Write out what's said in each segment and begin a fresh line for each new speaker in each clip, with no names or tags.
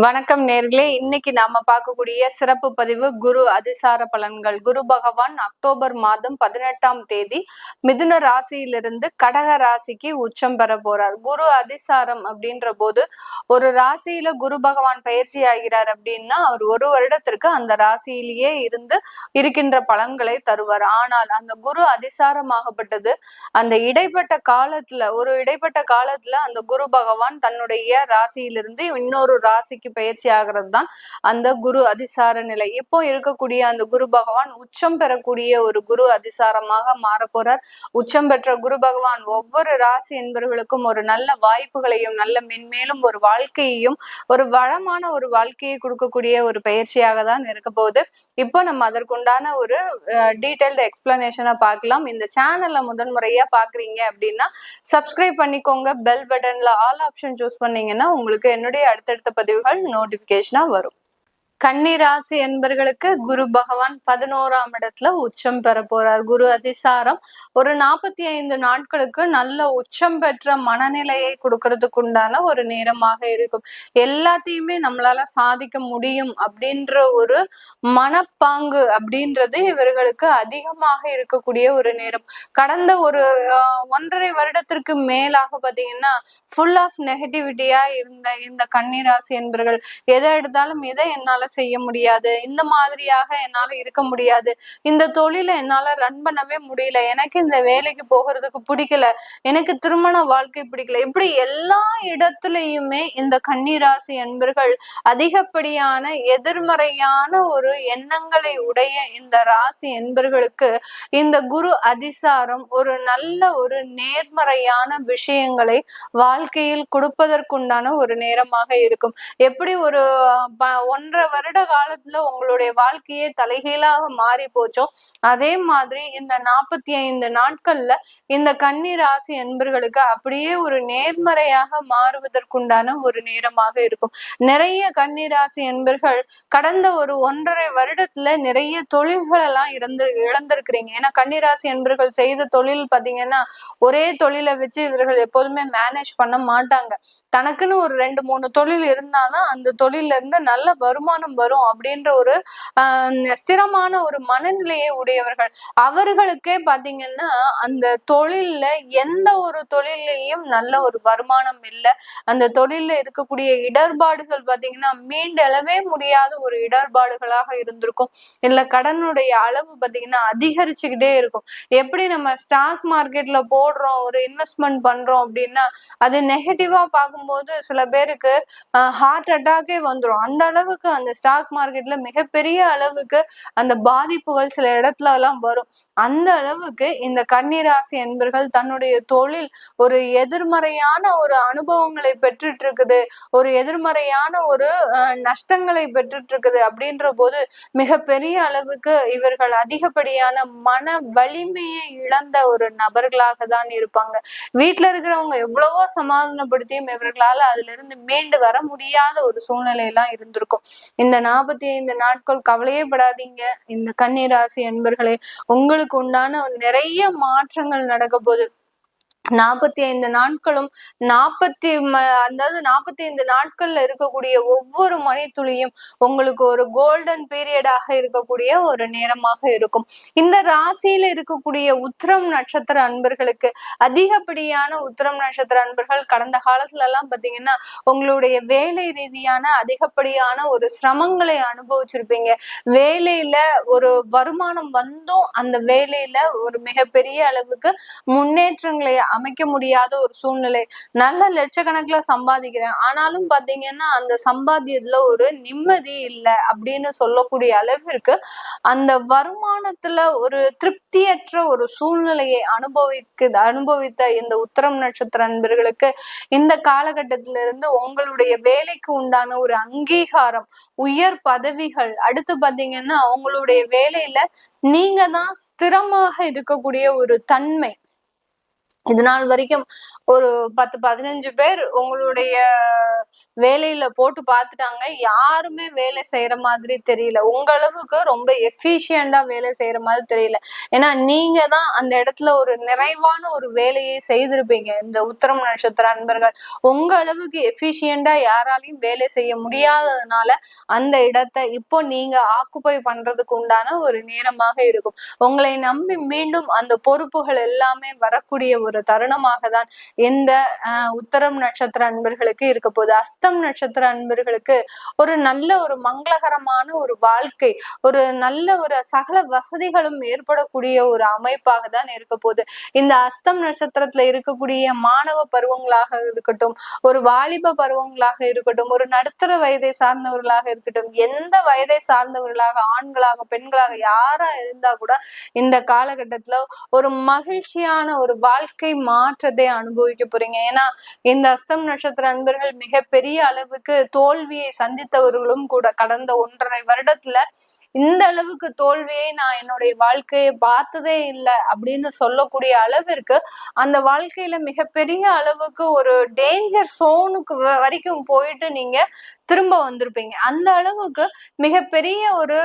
வணக்கம் நேர்களே. இன்னைக்கு நாம பார்க்கக்கூடிய சிறப்பு பதிவு குரு அதிசார பலன்கள். குரு பகவான் அக்டோபர் மாதம் பதினெட்டாம் தேதி மிதுன ராசியிலிருந்து கடக ராசிக்கு உச்சம் பெற போறார். குரு அதிசாரம் அப்படின்ற போது ஒரு ராசியில குரு பகவான் பயிற்சி ஆகிறார் அப்படின்னா அவர் ஒரு வருடத்திற்கு அந்த ராசியிலேயே இருந்து இருக்கின்ற பலன்களை தருவார். ஆனால் அந்த குரு அதிசாரமாகப்பட்டது அந்த இடைப்பட்ட காலத்துல ஒரு இடைப்பட்ட காலத்துல அந்த குரு பகவான் தன்னுடைய ராசியிலிருந்து இன்னொரு ராசி ராசிக்கு பயிற்சி ஆகிறது தான் அந்த குரு அதிசார நிலை. இப்போ இருக்கக்கூடிய அந்த குரு பகவான் உச்சம் பெறக்கூடிய ஒரு குரு அதிசாரமாக மாற போறார் உச்சம் பெற்ற குரு பகவான் ஒவ்வொரு ராசி என்பவர்களுக்கும் ஒரு நல்ல வாய்ப்புகளையும் நல்ல மென்மேலும் ஒரு வாழ்க்கையையும் ஒரு வளமான ஒரு வாழ்க்கையை கொடுக்கக்கூடிய ஒரு பயிற்சியாக தான் இருக்க போகுது. இப்போ நம்ம அதற்குண்டான ஒரு டீட்டெயில்டு எக்ஸ்பிளனேஷனை பார்க்கலாம். இந்த சேனல்ல முதன்முறையா பாக்குறீங்க அப்படின்னா சப்ஸ்கிரைப் பண்ணிக்கோங்க. பெல் பட்டன்ல ஆல் ஆப்ஷன் சூஸ் பண்ணீங்கன்னா உங்களுக்கு என்னுடைய அடுத்தடுத்த பதிவுகள் நோட்டிபிகேஷனா வரும். கன்னிராசி என்பர்களுக்கு குரு பகவான் பதினோராம் இடத்துல உச்சம் பெற போறார். குரு அதிசாரம் ஒரு நாற்பத்தி ஐந்து நாட்களுக்கு நல்ல உச்சம் பெற்ற மனநிலையை கொடுக்கறதுக்கு உண்டான ஒரு நேரமாக இருக்கும். எல்லாத்தையுமே நம்மளால சாதிக்க முடியும் அப்படின்ற ஒரு மனப்பாங்கு அப்படின்றது இவர்களுக்கு அதிகமாக இருக்கக்கூடிய ஒரு நேரம். கடந்த ஒரு ஒன்றரை வருடத்திற்கு மேலாக பாத்தீங்கன்னா ஃபுல் ஆஃப் நெகட்டிவிட்டியா இருந்த இந்த கன்னிராசி என்பர்கள் எதை எடுத்தாலும் எதை என்னால செய்ய முடியாது. இந்த மாதிரியாக என்னால இருக்க முடியாது. இந்த தொழிலை என்னால ரன் பண்ணவே முடியல. எனக்கு இந்த வேலைக்கு போகிறதுக்கு பிடிக்கல. எனக்கு திருமண வாழ்க்கை பிடிக்கல. இப்படி எல்லா இடத்துலயுமே இந்த கன்னிராசி என்பர்கள் அதிகப்படியான எதிர்மறையான ஒரு எண்ணங்களை உடைய இந்த ராசி என்பர்களுக்கு இந்த குரு அதிசாரம் ஒரு நல்ல ஒரு நேர்மறையான விஷயங்களை வாழ்க்கையில் கொடுப்பதற்குண்டான ஒரு நேரமாக இருக்கும். எப்படி ஒரு ஒன்றரை வருட காலத்துல உங்களுடைய வாழ்க்கையே தலைகீழாக மாறி போச்சோ? அதே மாதிரி இந்த நாற்பத்தி ஐந்து நாட்கள்ல இந்த கன்னி ராசி என்பர்களுக்கு அப்படியே ஒரு நேர்மறையாக மாறுவதற்குண்டான ஒரு நேரமாக இருக்கும். நிறைய கன்னி ராசி என்பர்கள் கடந்த ஒரு ஒன்றரை வருடத்துல நிறைய தொழில்கள் எல்லாம் இறந்து இழந்திருக்கிறீங்க. ஏன்னா கன்னிராசி என்பர்கள் செய்த தொழில் பாத்தீங்கன்னா ஒரே தொழிலை வச்சு இவர்கள் எப்போதுமே மேனேஜ் பண்ண மாட்டாங்க. தனக்குன்னு ஒரு ரெண்டு மூணு தொழில் இருந்தாதான் அந்த தொழில இருந்து நல்ல வருமானம் வரும் அப்படின்ற ஒரு ஸ்திரமான ஒரு மனநிலையை உடையவர்கள். அவர்களுக்கே பாத்தீங்கன்னா அந்த தொழில்ல எந்த ஒரு தொழிலையும் நல்ல ஒரு வருமானம் இல்லை. அந்த தொழில்ல இருக்கக்கூடிய இடர்பாடுகள் பாத்தீங்கன்னா மீண்டளவே முடியாத ஒரு இடர்பாடுகளாக இருந்திருக்கும். இல்ல கடனுடைய அளவு பாத்தீங்கன்னா அதிகரிச்சுக்கிட்டே இருக்கும். எப்படி நம்ம ஸ்டாக் மார்க்கெட்ல போடுறோம் ஒரு இன்வெஸ்ட்மெண்ட் பண்றோம் அப்படின்னா அது நெகட்டிவா பார்க்கும்போது சில பேருக்கு ஹார்ட் அட்டாக்கே வந்துடும் அந்த அளவுக்கு அந்த ஸ்டாக் மார்க்கெட்ல மிகப்பெரிய அளவுக்கு அந்த பாதிப்புகள் சில இடத்துல எல்லாம் வரும். அந்த அளவுக்கு இந்த கன்னிராசி என்பர்கள் தன்னுடைய தொழில் ஒரு எதிர்மறையான ஒரு அனுபவங்களை பெற்றுட்டு இருக்குது ஒரு எதிர்மறையான ஒரு நஷ்டங்களை பெற்றுட்டு இருக்குது அப்படின்ற போது மிகப்பெரிய அளவுக்கு இவர்கள் அதிகப்படியான மன வலிமையை இழந்த ஒரு நபர்களாக தான் இருப்பாங்க. வீட்டுல இருக்கிறவங்க எவ்வளவோ சமாதானப்படுத்தியும் இவர்களால அதுல இருந்து மீண்டு வர முடியாத ஒரு சூழ்நிலை எல்லாம் இருந்திருக்கும். இந்த நாற்பத்தி ஐந்து நாட்கள் கவலையே படாதீங்க. இந்த கன்னிராசி அன்பர்களே உங்களுக்கு உண்டான நிறைய மாற்றங்கள் நடக்க போகுது நாற்பத்தி ஐந்து நாட்களும் நாற்பத்தி அதாவது நாற்பத்தி ஐந்து நாட்கள்ல இருக்கக்கூடிய ஒவ்வொரு மணித்துளியும் உங்களுக்கு ஒரு கோல்டன் பீரியடாக இருக்கக்கூடிய ஒரு நேரமாக இருக்கும். இந்த ராசியில இருக்கக்கூடிய உத்திரம் நட்சத்திர அன்பர்களுக்கு அதிகப்படியான உத்திரம் நட்சத்திர அன்பர்கள் கடந்த காலத்துல எல்லாம் பாத்தீங்கன்னா உங்களுடைய வேலை ரீதியான அதிகப்படியான ஒரு சிரமங்களை அனுபவிச்சிருப்பீங்க. வேலையில ஒரு வருமானம் வந்தும் அந்த வேலையில ஒரு மிகப்பெரிய அளவுக்கு முன்னேற்றங்களை அமைக்க முடியாத ஒரு சூழ்நிலை. நல்ல லட்சக்கணக்கில் சம்பாதிக்கிறேன். ஆனாலும் பாத்தீங்கன்னா அந்த சம்பாத்தியத்துல ஒரு நிம்மதி இல்லை அப்படின்னு சொல்லக்கூடிய அளவிற்கு அந்த வருமானத்துல ஒரு திருப்தியற்ற ஒரு சூழ்நிலையை அனுபவிக்கு அனுபவித்த இந்த உத்தரம் நட்சத்திர அன்பர்களுக்கு இந்த காலகட்டத்தில இருந்து உங்களுடைய வேலைக்கு உண்டான ஒரு அங்கீகாரம் உயர் பதவிகள் அடுத்து பாத்தீங்கன்னா அவங்களுடைய வேலையில நீங்க தான் ஸ்திரமாக இருக்கக்கூடிய ஒரு தன்மை. இது நாள் வரைக்கும் ஒரு பத்து பதினஞ்சு பேர் உங்களுடைய வேலையில போட்டு பார்த்துட்டாங்க. யாருமே வேலை செய்யற மாதிரி தெரியல. உங்க அளவுக்கு ரொம்ப எஃபிஷியண்டா வேலை செய்யற மாதிரி தெரியல. ஏன்னா நீங்க தான் அந்த இடத்துல ஒரு நிறைவான ஒரு வேலையை செய்திருப்பீங்க. இந்த உத்தரம் நட்சத்திர அன்பர்கள் உங்க அளவுக்கு எஃபிஷியண்டா யாராலையும் வேலை செய்ய முடியாததுனால அந்த இடத்தை இப்போ நீங்க ஆக்குப்பை பண்றதுக்கு உண்டான ஒரு நேரமாக இருக்கும். உங்களை நம்பி மீண்டும் அந்த பொறுப்புகள் எல்லாமே வரக்கூடிய ஒரு தருணமாக தான் இந்த உத்தரம் நட்சத்திர அன்பர்களுக்கு இருக்க போகுது. அஸ்தம் நட்சத்திர அன்பர்களுக்கு ஒரு நல்ல ஒரு மங்களகரமான ஒரு வாழ்க்கை ஒரு நல்ல ஒரு சகல வசதிகளும் ஏற்படக்கூடிய ஒரு அமைப்பாக தான் இருக்க போகுது. இந்த அஸ்தம் நட்சத்திரத்துல இருக்கக்கூடிய மாணவ பருவங்களாக இருக்கட்டும் ஒரு வாலிப பருவங்களாக இருக்கட்டும் ஒரு நடுத்தர வயதை சார்ந்தவர்களாக இருக்கட்டும் எந்த வயதை சார்ந்தவர்களாக ஆண்களாக பெண்களாக யாரா இருந்தா கூட இந்த காலகட்டத்துல ஒரு மகிழ்ச்சியான ஒரு வாழ்க்கை மாற்றத்தை அனுபவிக்க போறீங்க. ஏன்னா இந்த அஸ்தம் நட்சத்திர அன்பர்கள் மிகப்பெரிய அளவுக்கு தோல்வியை சந்தித்தவர்களும் கூட கடந்த ஒன்றரை வருடத்துல இந்த அளவுக்கு தோல்வியை நான் என்னுடைய வாழ்க்கையை பார்த்ததே இல்லை அப்படின்னு சொல்லக்கூடிய அளவிற்கு அந்த வாழ்க்கையில மிகப்பெரிய அளவுக்கு ஒரு டேஞ்சர் சோனுக்கு வரைக்கும் போயிட்டு நீங்க திரும்ப வந்திருப்பீங்க. அந்த அளவுக்கு மிகப்பெரிய ஒரு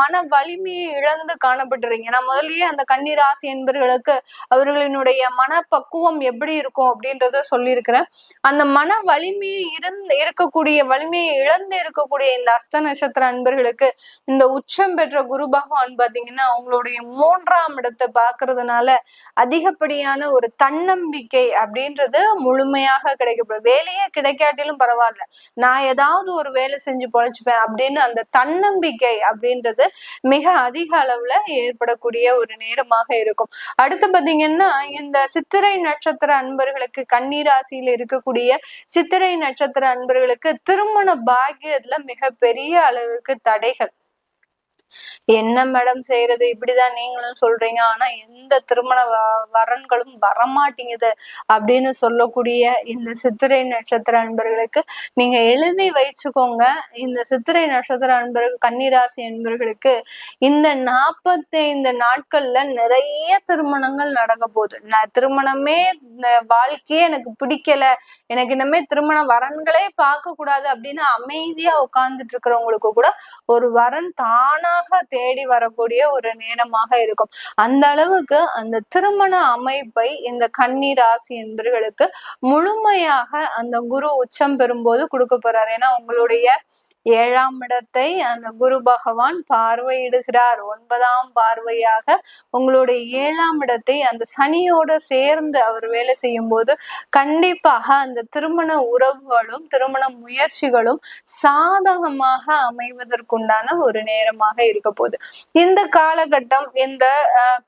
மன வலிமையை இழந்து காணப்பட்டுறீங்க நான் முதல்லயே அந்த கன்னிராசி என்பர்களுக்கு அவர்களினுடைய மனப்பக்குவம் எப்படி இருக்கும் அப்படின்றத சொல்லியிருக்கிறேன். அந்த மன வலிமையை இருந்து இருக்கக்கூடிய வலிமையை இழந்து இருக்கக்கூடிய இந்த அஸ்த நட்சத்திர அன்பர்களுக்கு இந்த இந்த உச்சம் பெற்ற குரு பகவான் பாத்தீங்கன்னா அவங்களுடைய மூன்றாம் இடத்தை பாக்குறதுனால அதிகப்படியான ஒரு தன்னம்பிக்கை அப்படின்றது முழுமையாக கிடைக்கப்படும் வேலையே கிடைக்காட்டிலும் பரவாயில்ல. நான் ஏதாவது ஒரு வேலை செஞ்சு பொழைச்சுப்பேன் அப்படின்னு அந்த தன்னம்பிக்கை அப்படின்றது மிக அதிக அளவுல ஏற்படக்கூடிய ஒரு நேரமாக இருக்கும். அடுத்து பாத்தீங்கன்னா இந்த சித்திரை நட்சத்திர அன்பர்களுக்கு கண்ணீராசியில இருக்கக்கூடிய சித்திரை நட்சத்திர அன்பர்களுக்கு திருமண பாக்கியத்துல பெரிய அளவுக்கு தடைகள். என்ன மேடம் செய்யறது இப்படிதான் நீங்களும் சொல்றீங்க. ஆனா எந்த திருமண வரன்களும் வரமாட்டேங்குது அப்படின்னு சொல்லக்கூடிய இந்த சித்திரை நட்சத்திர அன்பர்களுக்கு நீங்க எழுதி வச்சுக்கோங்க. இந்த சித்திரை நட்சத்திர அன்பர்கள் கன்னிராசி அன்பர்களுக்கு இந்த நாற்பத்தைந்து நாட்கள்ல நிறைய திருமணங்கள் நடக்க போகுது. நான் திருமணமே வாழ்க்கையே எனக்கு பிடிக்கல. எனக்கு இனிமே திருமண வரன்களே பார்க்க கூடாது அப்படின்னு அமைதியா உட்கார்ந்துட்டு இருக்கிறவங்களுக்கு கூட ஒரு வரன் தானா தானாக தேடி வரக்கூடிய ஒரு நேரமாக இருக்கும். அந்த அளவுக்கு அந்த திருமண அமைப்பை இந்த கன்னி ராசி என்பவர்களுக்கு முழுமையாக அந்த குரு உச்சம் பெறும்போது கொடுக்க போறாரு. ஏன்னா உங்களுடைய ஏழாம் இடத்தை அந்த குரு பகவான் பார்வையிடுகிறார். ஒன்பதாம் பார்வையாக உங்களுடைய ஏழாம் இடத்தை அந்த சனியோட சேர்ந்து அவர் வேலை செய்யும் போது கண்டிப்பாக அந்த திருமண உறவுகளும் திருமண முயற்சிகளும் சாதகமாக அமைவதற்குண்டான ஒரு நேரமாக இருக்க போகுது. இந்த காலகட்டம் இந்த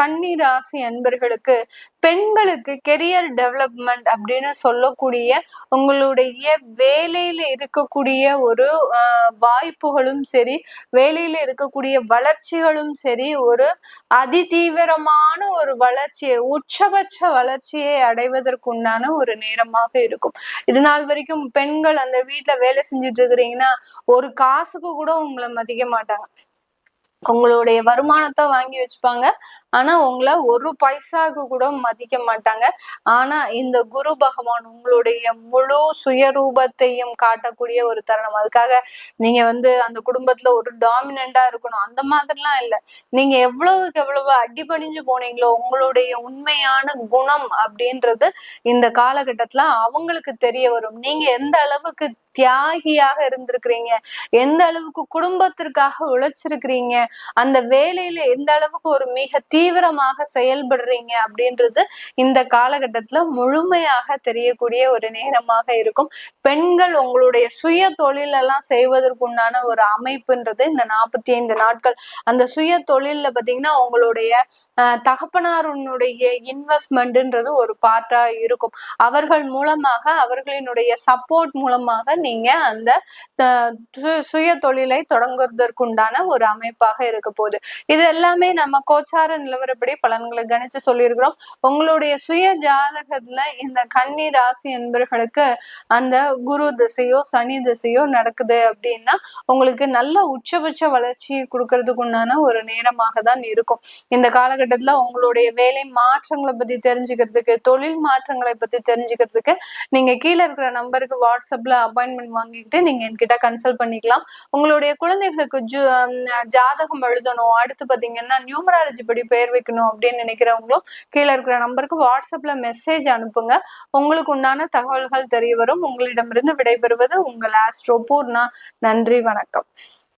கன்னி ராசி அன்பர்களுக்கு பெண்களுக்கு கெரியர் டெவலப்மெண்ட் அப்படின்னு சொல்லக்கூடிய உங்களுடைய வேலையில இருக்கக்கூடிய ஒரு வாய்ப்புகளும் சரி வேலையில இருக்கக்கூடிய வளர்ச்சிகளும் சரி ஒரு அதிதீவிரமான ஒரு வளர்ச்சியை உச்சபட்ச வளர்ச்சியை அடைவதற்குண்டான ஒரு நேரமாக இருக்கும். இது நாள் வரைக்கும் பெண்கள் அந்த வீட்டுல வேலை செஞ்சுட்டு இருக்கிறீங்கன்னா ஒரு காசுக்கு கூட உங்களை மதிக்க மாட்டாங்க. உங்களுடைய வருமானத்தை வாங்கி வச்சுப்பாங்க. ஆனா உங்களை ஒரு பைசாக்கு கூட மதிக்க மாட்டாங்க. ஆனா இந்த குரு பகவான் உங்களுடைய முழு சுயரூபத்தையும் காட்டக்கூடிய ஒரு தருணம். அதுக்காக நீங்க வந்து அந்த குடும்பத்துல ஒரு டாமினண்டா இருக்கணும். அந்த மாதிரிலாம் இல்லை. நீங்க எவ்வளவுக்கு எவ்வளவு அடிபணிஞ்சு போனீங்களோ உங்களுடைய உண்மையான குணம் அப்படின்றது இந்த காலகட்டத்துல அவங்களுக்கு தெரிய வரும். நீங்க எந்த அளவுக்கு தியாகியாக இருந்திருக்கிறீங்க. எந்த அளவுக்கு குடும்பத்திற்காக உழைச்சிருக்கிறீங்க. அந்த வேலையில எந்த அளவுக்கு ஒரு மிக தீவிரமாக செயல்படுறீங்க அப்படின்றது இந்த காலகட்டத்துல முழுமையாக தெரியக்கூடிய ஒரு நேரமாக இருக்கும். பெண்கள் உங்களுடைய சுய தொழிலெல்லாம் செய்வதற்குண்டான ஒரு அமைப்புன்றது இந்த நாற்பத்தி ஐந்து நாட்கள். அந்த சுய தொழில்ல பாத்தீங்கன்னா உங்களுடைய தகப்பனாருடைய இன்வெஸ்ட்மெண்ட்ன்றது ஒரு பார்ட்டா இருக்கும். அவர்கள் மூலமாக அவர்களினுடைய சப்போர்ட் மூலமாக நீங்க அந்த சு- சுய தொழிலை தொடங்குவதற்குண்டான ஒரு அமைப்பாக இருக்க போகுது. இது எல்லாமே நம்ம கோச்சார நிலவரப்படி பலன்களை கணிச்சு சொல்லியிருக்கிறோம். உங்களுடைய சுய ஜாதகத்துல இந்த கன்னி ராசி என்பவர்களுக்கு அந்த குரு திசையோ சனி திசையோ நடக்குது அப்படின்னா உங்களுக்கு நல்ல உச்சபட்ச வளர்ச்சியை கொடுக்கறதுக்கு உண்டான ஒரு நேரமாக தான் இருக்கும். இந்த காலகட்டத்துல உங்களுடைய வேலை மாற்றங்களை பத்தி தெரிஞ்சுக்கிறதுக்கு தொழில் மாற்றங்களை பத்தி தெரிஞ்சுக்கிறதுக்கு நீங்க கீழே இருக்கிற நம்பருக்கு வாட்ஸ்அப்ல அப்பாயின்மெண்ட் வாங்கிக்கிட்டு நீங்க என்கிட்ட கன்சல்ட் பண்ணிக்கலாம். உங்களுடைய குழந்தைகளுக்கு ஜு ஜாதகம் எழுதணும். அடுத்து பாத்தீங்கன்னா நியூமராலஜி படி பெயர் வைக்கணும் அப்படின்னு நினைக்கிறவங்களும் கீழே இருக்கிற நம்பருக்கு வாட்ஸ்அப்ல மெசேஜ் அனுப்புங்க. உங்களுக்கு உண்டான தகவல்கள் தெரிய வரும். உங்களிடமிருந்து விடைபெறுவது உங்கள் ஆஸ்ட்ரோ பூர்ணா நன்றி வணக்கம்.